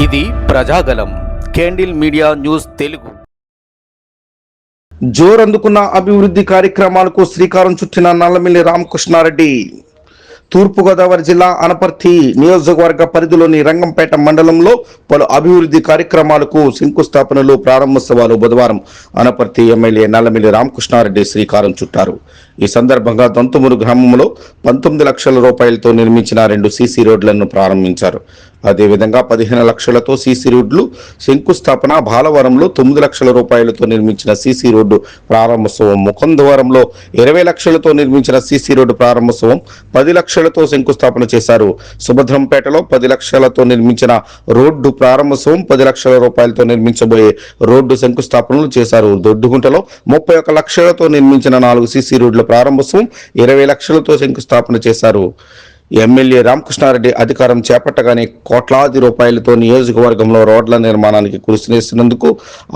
ఇది Prajagalam candle media news Telugu. జోరందుకున్న అభివృద్ధి కార్యక్రమాలకు శ్రీకారం చుట్టిన నల్లమిల్లి రామకృష్ణారెడ్డి. తూర్పుగోదావరి జిల్లా అనపర్తి నియోజకవర్గ పరిధిలోని రంగంపేట మండలంలో పలు అభివృద్ధి కార్యక్రమాలకు శంకుస్థాపనలు ప్రారంభోత్సవాలు బుధవారం అనపర్తి ఎమ్మెల్యే నల్లమిల్లి రామకృష్ణారెడ్డి శ్రీకారం చుట్టారు. ఈ సందర్భంగా దొంతమూరు గ్రామంలో పంతొమ్మిది లక్షల రూపాయలతో నిర్మించిన రెండు సీసీ రోడ్లను ప్రారంభించారు. అదేవిధంగా పదిహేను లక్షలతో సీసీ రోడ్లు శంకుస్థాపన బాలవరంలో తొమ్మిది లక్షల రూపాయలతో నిర్మించిన సీసీ రోడ్డు ప్రారంభోత్సవం ముకుందవరంలో ఇరవై లక్షలతో నిర్మించిన సీసీ రోడ్డు ప్రారంభోత్సవం పది లక్షలతో శంకుస్థాపన చేశారు. సుభద్రంపేటలో పది లక్షలతో నిర్మించిన రోడ్డు ప్రారంభోత్సవం పది లక్షల రూపాయలతో నిర్మించబోయే రోడ్డు శంకుస్థాపనలు చేశారు. దొడ్డుగుంటలో ముప్పై ఒక లక్షలతో నిర్మించిన నాలుగు సీసీ రోడ్లు ప్రారంభోత్సవం ఇరవై లక్షలతో శంకుస్థాపన చేశారు. ఎమ్మెల్యే రామకృష్ణారెడ్డి అధికారం చేపట్టగానే కోట్లాది రూపాయలతో నియోజకవర్గంలో రోడ్ల నిర్మాణానికి కృషి చేసినందుకు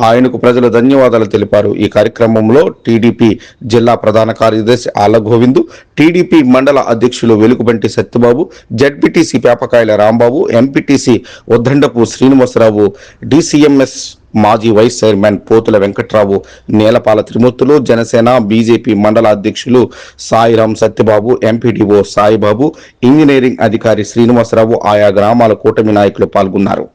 ఆయనకు ప్రజలు ధన్యవాదాలు తెలిపారు. ఈ కార్యక్రమంలో టీడీపీ జిల్లా ప్రధాన కార్యదర్శి ఆలగోవిందు టీడీపీ మండల అధ్యక్షులు Velugubanti Satyababu ZPTC Pepakayala Rambabu MPTC Uddandapu Srinivasarao DCMS మాజీ vice chairman Pothula Venkatrao Nelapala Trimurthulu Janasena BJP మండల అధ్యక్షులు సాయిరాం సత్యబాబు ఎంపీడీఓ సాయిబాబు ఇంజనీరింగ్ అధికారి శ్రీనివాసరావు ఆయా గ్రామాల కూటమి నాయకులు పాల్గొన్నారు.